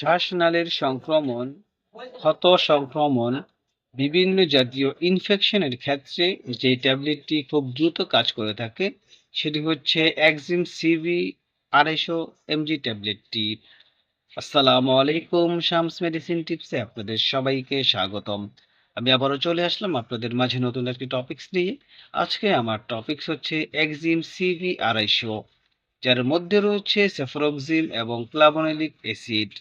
শ্বাসনালীর সংক্রমণ, ক্ষত সংক্রমণ, বিভিন্ন জাতীয় ইনফেকশনের ক্ষেত্রে যে ট্যাবলেটটি খুব দ্রুত কাজ করে থাকে সেটি হচ্ছে একজিম সিভি আড়াইশো এমজি ট্যাবলেটটি আসসালামু আলাইকুম শামস মেডিসিন টিপসে আপনাদের সবাইকে স্বাগতম। আমি আবারও চলে আসলাম আপনাদের মাঝে নতুন একটি টপিকস নিয়ে। আজকে আমার টপিকস হচ্ছে একজিম সিভি আড়াইশো যার মধ্যে রয়েছে সেফরক্সিম এবং ফ্লাভোনোলিক অ্যাসিড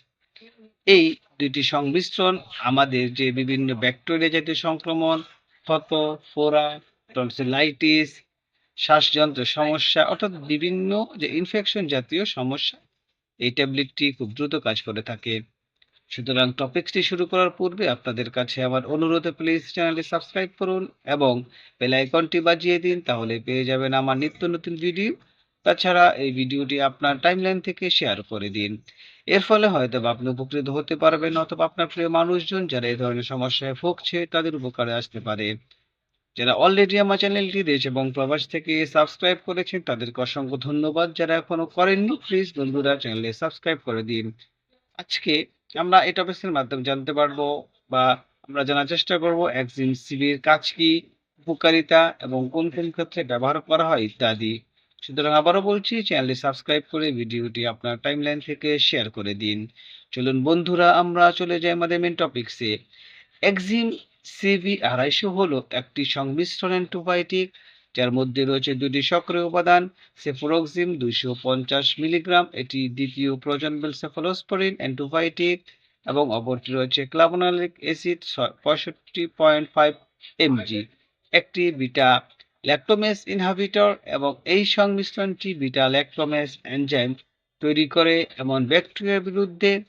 এই দুইটি সংমিশ্রণ আমাদের যে বিভিন্ন ব্যাকটেরিয়া জাতীয় সংক্রমণ ক্ষত ফোরা টনসিলাইটিস শ্বাসযন্ত্রের সমস্যা, অর্থাৎ বিভিন্ন যে ইনফেকশন জাতীয় সমস্যা, এই ট্যাবলেটটি খুব দ্রুত কাজ করে থাকে। সুতরাং টপিকসটি শুরু করার পূর্বে আপনাদের কাছে আমার অনুরোধে প্লিজ চ্যানেলটি সাবস্ক্রাইব করুন এবং বেল আইকনটি বাজিয়ে দিন, তাহলে পেয়ে যাবেন আমার নিত্য নতুন ভিডিও তাছাড়া এই ভিডিওটি আপনার টাইমলাইন থেকে শেয়ার করে দিন। এর ফলে হয়তো আপনি উপকৃত হতে পারবেন অথবা আপনার প্রিয় মানুষজন যারা এই ধরনের সমস্যায় ভুগছে, তাদের উপকারে আসতে পারে। যারা অলরেডি আমার চ্যানেলটি দেশ এবং প্রবাস থেকে সাবস্ক্রাইব করেছেন, তাদেরকে অসংখ্য ধন্যবাদ। যারা এখনও করেননি প্লিজ বন্ধুরা চ্যানেলে সাবস্ক্রাইব করে দিন। আজকে আমরা এই টপিক্সের মাধ্যমে জানতে পারব বা আমরা জানার চেষ্টা করব একজিম সিবির কাজ কি, উপকারিতা এবং কোন কোন ক্ষেত্রে ব্যবহার করা হয় ইত্যাদি। সুতরাং আবারও বলছি চ্যানেলটি সাবস্ক্রাইব করে ভিডিওটি আপনার টাইমলাইন থেকে শেয়ার করে দিন। চলুন বন্ধুরা, আমরা চলে যাই আমাদের মেন টপিকসে এক্সিম সিভি আড়াইশো হলো একটি সংমিশ্রণ অ্যান্টিবায়োটিক, যার মধ্যে রয়েছে দুটি সক্রিয় উপাদান সেফোরক্সিম দুইশো পঞ্চাশ মিলিগ্রাম, এটি দ্বিতীয় প্রজন্মের সেফলোস্পোরিন অ্যান্টিবায়োটিক, এবং অপরটি রয়েছে ক্লাভোনালিক অ্যাসিড পঁয়ষট্টি পয়েন্ট ফাইভ এমজি। একটি বিটা ল্যাক্টোমেস ইনহাবিটর এবং এই সংমিশ্রণটি বিটা ল্যাক্টোমেস এনজাইম তৈরি করে এমন ব্যাকটেরিয়ার বিরুদ্ধে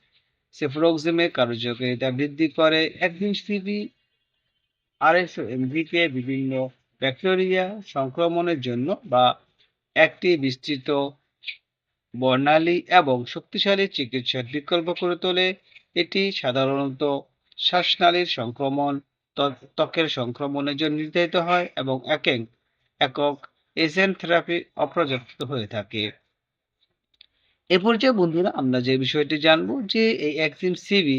সেফ্রোক্সিমের কার্যকারিতা বৃদ্ধি করে। একদিন সিভি আড়াইশো এমভিকে বিভিন্ন ব্যাকটেরিয়া সংক্রমণের জন্য বা একটি বিস্তৃত, বর্ণালী এবং শক্তিশালী চিকিৎসার বিকল্প করে তোলে। এটি সাধারণত শ্বাসনালীর সংক্রমণ, ত্বক- ত্বকের সংক্রমণের জন্য নির্ধারিত হয় এবং একেক একক এজেন্ট থেরাপি অপর্যাপ্ত হয়ে থাকে। এ পর্যায়ে বন্ধুরা আমরা যে বিষয়টি জানব যে এই একজিম সিবি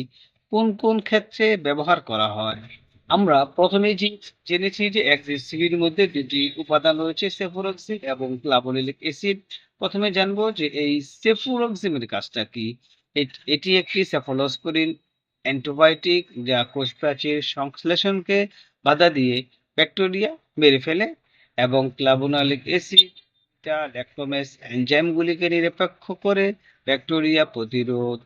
কোন কোন ক্ষেত্রে ব্যবহার করা হয়। আমরা প্রথমে যে জেনেছি যে একজিম সিবির মধ্যে দুটি উপাদান রয়েছে সেফুরক্সিম এবং ফ্লাভোনিলিক অ্যাসিড। প্রথমে জানব যে এই সেফুরক্সিমের কাজটা কি? এটি একটি সেফলোস্পোরিন অ্যান্টিবায়োটিক যা কোষ প্রাচীর সংশ্লেষণকে বাধা দিয়ে ব্যাকটেরিয়া মেরে ফেলে এবং ক্লাবোনালিক অ্যাসিড যা ল্যাক্টোমেস এনজাইমগুলিকে নিরপেক্ষ করে ব্যাকটেরিয়া প্রতিরোধ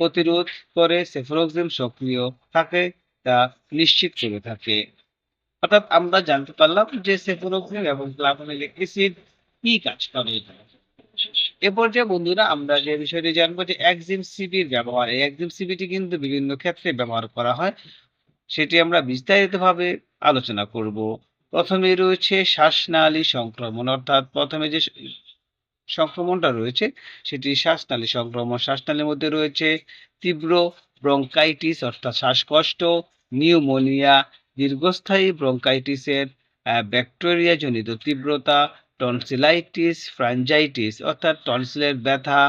প্রতিরোধ করে সেফ্রোক্সিম সক্রিয় থাকে, তা নিশ্চিত করে থাকে। অর্থাৎ আমরা জানতে পারলাম যে সেফ্রোক্সিম এবং ক্লাবোনালিক অ্যাসিড কি কাজ করে। এ পর্যায়ে বন্ধুরা আমরা যে বিষয়টি জানব যে একজিম সিবির ব্যবহার, এই একজিম সিবিটি কিন্তু বিভিন্ন ক্ষেত্রে ব্যবহার করা হয়, সেটি আমরা বিস্তারিতভাবে আলোচনা করব। প্রথমে রয়েছে শ্বাসনালী সংক্রমণ, অর্থাৎ প্রথমে যে সংক্রমণটা রয়েছে সেটি শ্বাসনালী সংক্রমণ। শ্বাসনালীর মধ্যে রয়েছে তীব্র ব্রঙ্কাইটিস, অর্থাৎ শ্বাসকষ্ট, নিউমোনিয়া, দীর্ঘস্থায়ী ব্রঙ্কাইটিসের ব্যাকটেরিয়া জনিত তীব্রতা টনসিলাইটিস ফ্রাঞ্জাইটিস অর্থাৎ টনসিলের ব্যথা,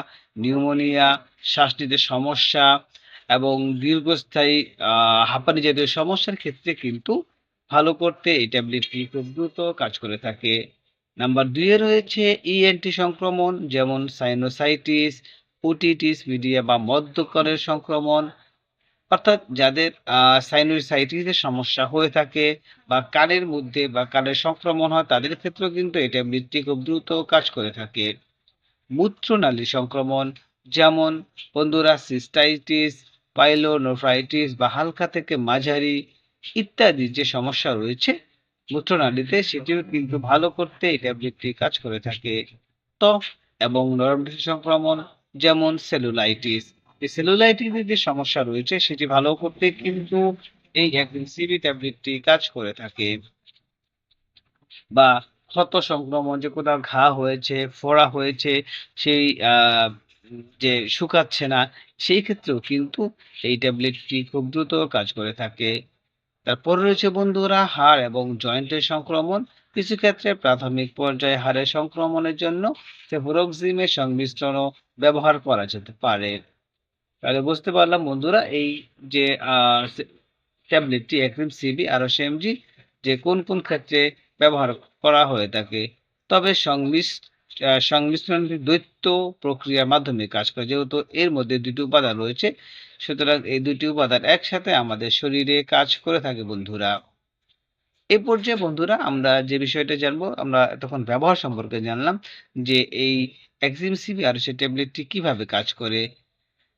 নিউমোনিয়া শ্বাস নিতে সমস্যা এবং দীর্ঘস্থায়ী হাঁপানি জাতীয় সমস্যার ক্ষেত্রে কিন্তু ভালো করতে এই ট্যাবলেটটি খুব দ্রুত কাজ করে থাকে। নাম্বার দুইয়ে রয়েছে ইএনটি সংক্রমণ, যেমন সাইনোসাইটিস ওটিটিস মিডিয়া বা মধ্যকরের সংক্রমণ। অর্থাৎ যাদের সাইনোসাইটিসের সমস্যা হয়ে থাকে বা কানের মধ্যে বা কানের সংক্রমণ হয়, তাদের ক্ষেত্রেও কিন্তু এই ট্যাবলেটটি খুব দ্রুত কাজ করে থাকে। মূত্রনালী সংক্রমণ, যেমন বন্ধুরা সিস্টাইটিস পাইলোনোফ্রাইটিস বা হালকা থেকে মাঝারি ইত্যাদি যে সমস্যা রয়েছে মূত্রনালীতে, সেটিও কিন্তু ভালো করতে এই ট্যাবলেটটি কাজ করে থাকে। ত্বক এবং নরম টিস্যু সংক্রমণ, যেমন সেলুলাইটিস। এই সেলুলাইটিসের যে সমস্যা রয়েছে, সেটি ভালো করতে কিন্তু এই সিবি ট্যাবলেটটি কাজ করে থাকে। বা ক্ষত সংক্রমণ, যে কোথাও ঘা হয়েছে, ফোড়া হয়েছে, সেই যে শুকাচ্ছে না, সেই ক্ষেত্রেও কিন্তু এই ট্যাবলেটটি খুব দ্রুত কাজ করে থাকে। তারপর রয়েছে বন্ধুরা হাড় এবং জয়েন্টের সংক্রমণ। কিছু ক্ষেত্রে প্রাথমিক পর্যায়ে হাড়ের সংক্রমণের জন্য সেফুরক্সিমের সংমিশ্রণও ব্যবহার করা যেতে পারে। তাহলে বুঝতে পারলাম বন্ধুরা এই যে ট্যাবলেটটি একরিম সিবি আর সেমজি যে কোন কোন ক্ষেত্রে ব্যবহার করা হয়ে থাকে। তবে সংমিশ আহ, সংমিশ্রণটি দ্বৈত প্রক্রিয়ার মাধ্যমে কাজ করে, যেহেতু এর মধ্যে দুটি উপাদান রয়েছে, সুতরাং এই দুটি উপাদান একসাথে আমাদের শরীরে কাজ করে থাকে, বন্ধুরা। এই পর্যায়ে, বন্ধুরা, আমরা যে বিষয়টা জানব, আমরা তখন ব্যবহার সম্পর্কে জানলাম যে এই একজিম সিবি আর সে ট্যাবলেটটি কীভাবে কাজ করে।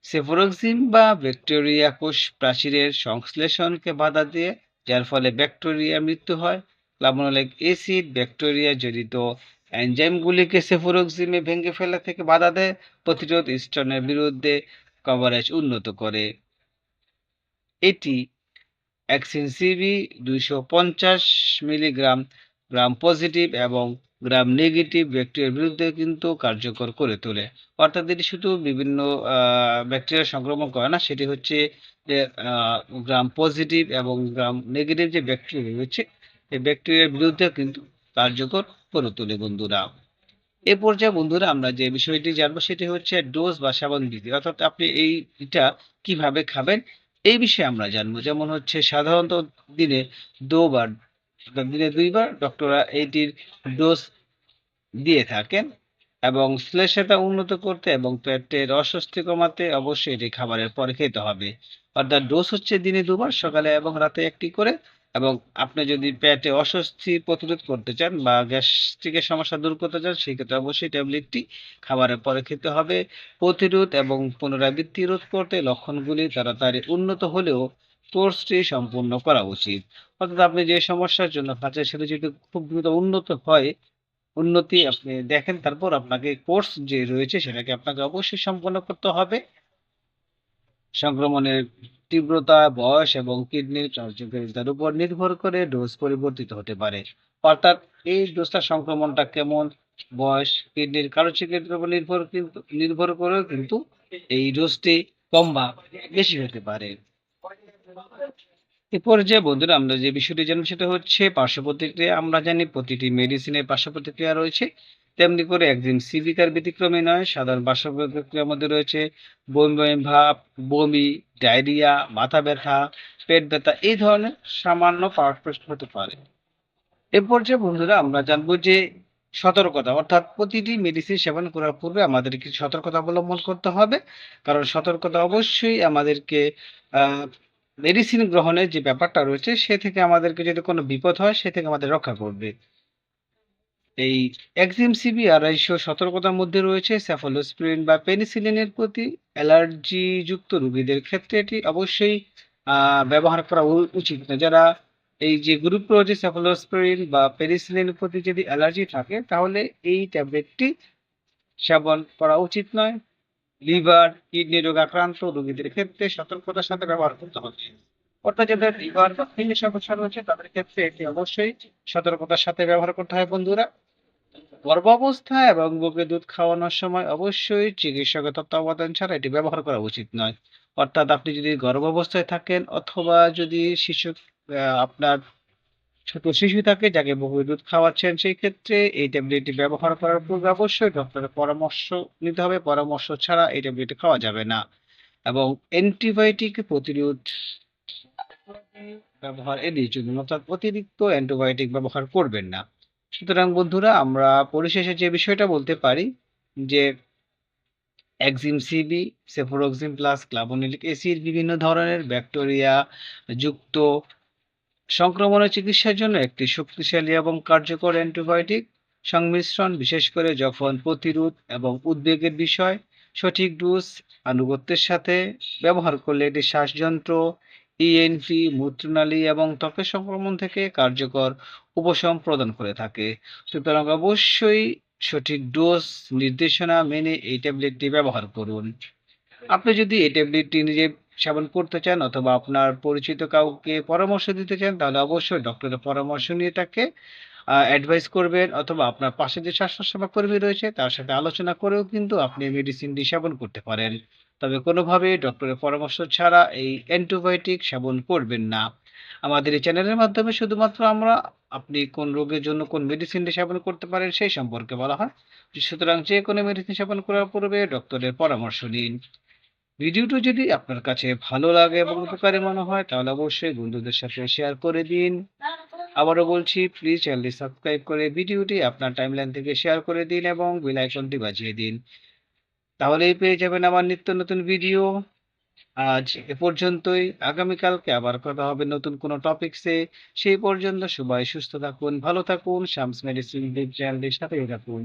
সেফোরক্সিম বা ব্যাকটেরিয়া কোষ প্রাচীরের সংশ্লেষণকে বাধা দিয়ে, যার ফলে ব্যাকটেরিয়া মৃত্যু হয়। ফ্লাভোনোলিক অ্যাসিড ব্যাকটেরিয়া জড়িত এনজাইমগুলিকে সেফোরক্সিমে ভেঙে ফেলা থেকে বাধা দেয়, প্রতিরোধ স্টোনের বিরুদ্ধে কভারেজ উন্নত করে। এটি অ্যাক্সিন সিবি দুইশো পঞ্চাশ মিলিগ্রাম গ্রাম পজিটিভ এবং গ্রাম নেগেটিভ ব্যাকটেরিয়ার বিরুদ্ধে কিন্তু কার্যকর করে তোলে। অর্থাৎ এটি শুধু বিভিন্ন ব্যাকটেরিয়া সংক্রমণ করে না, সেটি হচ্ছে যে গ্রাম পজিটিভ এবং গ্রাম নেগেটিভ যে ব্যাকটেরিয়া রয়েছে, এই ব্যাকটেরিয়ার বিরুদ্ধে কিন্তু কার্যকর করে তোলে বন্ধুরা। এ পর্যায়ে বন্ধুরা আমরা যে বিষয়টি জানব সেটি হচ্ছে ডোজ বা সেবন বিধি। অর্থাৎ আপনি এই এটা কীভাবে খাবেন, এই বিষয়ে আমরা জানব। যেমন হচ্ছে সাধারণত দিনে দুবার দিনে দুইবার ডক্টররা এইটির ডোজ দিয়ে থাকেন এবং শ্লেষতা উন্নত করতে এবং পেটের অস্বস্তি কমাতে অবশ্যই এটি খাবারের পরে খেতে হবে। অর্থাৎ ডোজ হচ্ছে দিনে দুবার, সকালে এবং রাতে একটি করে। এবং আপনি যদি পেটে অস্বস্তি প্রতিরোধ করতে চান বা গ্যাস্ট্রিকের সমস্যা দূর করতে চান, সেক্ষেত্রে অবশ্যই ট্যাবলেটটি খাবারের পরে খেতে হবে। প্রতিরোধ এবং পুনরাবৃত্তি রোধ করতে লক্ষণগুলি তাড়াতাড়ি উন্নত হলেও কোর্সটি সম্পূর্ণ করা উচিত। অর্থাৎ আপনি যে সমস্যার জন্য খাচ্ছেন, সেটা যদি খুব দ্রুত উন্নত হয়, উন্নতি আপনি দেখেন, তারপর আপনাকে কোর্স যে রয়েছে, সেটাকে আপনাকে অবশ্যই সম্পন্ন করতে হবে। সংক্রমণের তীব্রতা, বয়স এবং কিডনির কার্যকারিতার উপর নির্ভর করে ডোজ পরিবর্তিত হতে পারে। অর্থাৎ এই ডোজটা সংক্রমণটা কেমন, বয়স, কিডনির কার্যকারিতার উপর নির্ভর কিন্তু, নির্ভর করে কিন্তু এই ডোজটি কম বা বেশি হতে পারে। এ পর্যায়ে বন্ধুরা, আমরা যে বিষয়টি জানব সেটা হচ্ছে পার্শ্ব প্রতিক্রিয়া আমরা জানি প্রতিটি মেডিসিনের পার্শ্ব প্রতিক্রিয়া রয়েছে। তেমনি করে একদিন সিভি তার ব্যতিক্রমী নয়, সাধারণ পার্শ্ব প্রতিক্রিয়ার মধ্যে রয়েছে বমি ভাব, বমি, ডায়রিয়া, মাথা ব্যথা, পেট ব্যথা, এই ধরনের সামান্য পার্শ্ব হতে পারে। এ পর্যায়ে বন্ধুরা, আমরা জানব যে সতর্কতা, অর্থাৎ প্রতিটি মেডিসিন সেবন করার পূর্বে আমাদের কিছু সতর্কতা অবলম্বন করতে হবে। কারণ সতর্কতা অবশ্যই আমাদেরকে মেডিসিন গ্রহণের যে ব্যাপারটা রয়েছে, সে থেকে আমাদেরকে যদি কোনো বিপদ হয়, সে থেকে আমাদের রক্ষা করবে। এই একজিম সিবি আড়াইশো সতর্কতার মধ্যে রয়েছে। স্যাফোলোস্পিরিন বা পেনিসিলিনের প্রতি অ্যালার্জি যুক্ত রোগীদের ক্ষেত্রে এটি অবশ্যই ব্যবহার করা উচিত না যারা এই যে গ্রুপ রয়েছে স্যাফোলোস্পিরিন বা পেনিসিলিনের প্রতি যদি অ্যালার্জি থাকে, তাহলে এই ট্যাবলেটটি সেবন করা উচিত নয়। লিভার, কিডনি রোগ আক্রান্ত, রোগীদের ক্ষেত্রে সতর্কতার সাথে ব্যবহার করতে হবে। অর্থাৎ যাদের লিভার বা কিডনি সমস্যা রয়েছে, তাদের ক্ষেত্রে এটি অবশ্যই সতর্কতার সাথে ব্যবহার করতে হয় বন্ধুরা। গর্ভাবস্থা এবং বুকে দুধ খাওয়ানোর সময় অবশ্যই চিকিৎসকের তত্ত্বাবধান ছাড়া এটি ব্যবহার করা উচিত নয়। অর্থাৎ আপনি যদি গর্ভাবস্থায় থাকেন অথবা যদি শিশু আপনার ছোট শিশু থাকে যাকে বুকে দুধ খাওয়াচ্ছেন, সেই ক্ষেত্রে এই ট্যাবলেটটি ব্যবহার করার পূর্বে অবশ্যই ডক্টরের পরামর্শ নিতে হবে। পরামর্শ ছাড়া এই ট্যাবলেটটি খাওয়া যাবে না। এবং অ্যান্টিবায়োটিক প্রতিরোধ ব্যবহার এড়িয়ে চলুন অর্থাৎ অতিরিক্ত অ্যান্টিবায়োটিক ব্যবহার করবেন না। সুতরাং বন্ধুরা, আমরা পরিশেষে যে বিষয়টা বলতে পারি যে একজিম সিবি সেফোরক্সিম প্লাস ক্লাবোনিলিক অ্যাসিড বিভিন্ন ধরনের ব্যাকটেরিয়া যুক্ত সংক্রমণের চিকিৎসার জন্য একটি শক্তিশালী এবং কার্যকর অ্যান্টিবায়োটিক সংমিশ্রণ, বিশেষ করে যখন প্রতিরোধ এবং উদ্বেগের বিষয় সঠিক ডোজ, আনুগত্যের সাথে ব্যবহার করলে এটি শ্বাসযন্ত্র ইএনপি মূত্রনালী এবং ত্বকের সংক্রমণ থেকে কার্যকর উপশম প্রদান করে থাকে। সুতরাং অবশ্যই সঠিক ডোজ নির্দেশনা মেনে এই ট্যাবলেটটি ব্যবহার করুন। আপনি যদি এই ট্যাবলেটটি নিজে সেবন করতে চান অথবা আপনার পরিচিত কাউকে পরামর্শ দিতে চান, তাহলে অবশ্যই ডক্টরের পরামর্শ নিয়ে তাকে অ্যাডভাইস করবেন অথবা আপনার পাশে যে স্বাস্থ্যসেবা কর্মী রয়েছে তার সাথে আলোচনা করেও কিন্তু আপনি মেডিসিনটি সেবন করতে পারেন। তবে কোনোভাবে ডক্টরের পরামর্শ ছাড়া এই অ্যান্টিবায়োটিক সেবন করবেন না। আমাদের এই চ্যানেলের মাধ্যমে শুধুমাত্র আমরা আপনি কোন রোগের জন্য কোন মেডিসিনটি সেবন করতে পারেন সেই সম্পর্কে বলা হয়। সুতরাং যে কোনো মেডিসিন সেবন করার পূর্বে ডক্টরের পরামর্শ নিন। ভিডিওটি যদি আপনার কাছে ভালো লাগে এবং উপকারী মনে হয়, তাহলে অবশ্যই বন্ধুদের সাথে শেয়ার করে দিন। আবারও বলছি প্লিজ চ্যানেলটি সাবস্ক্রাইব করে ভিডিওটি আপনার টাইমলাইন থেকে শেয়ার করে দিন এবং বেল আইকনটি বাজিয়ে দিন। তাহলেই পেয়ে যাবেন আমার নিত্য নতুন ভিডিও আজ এ পর্যন্তই। আগামীকালকে আবার কথা হবে নতুন কোনো টপিকসে সেই পর্যন্ত সবাই সুস্থ থাকুন, ভালো থাকুন শামস মেডিসিন চ্যানেলটির সাথেই থাকুন।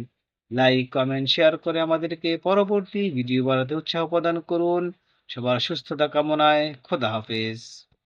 লাইক কমেন্ট শেয়ার করে আমাদেরকে পরবর্তী ভিডিও বানাতে উৎসাহ প্রদান করুন। সবার সুস্থতা কামনায় খোদা হাফেজ।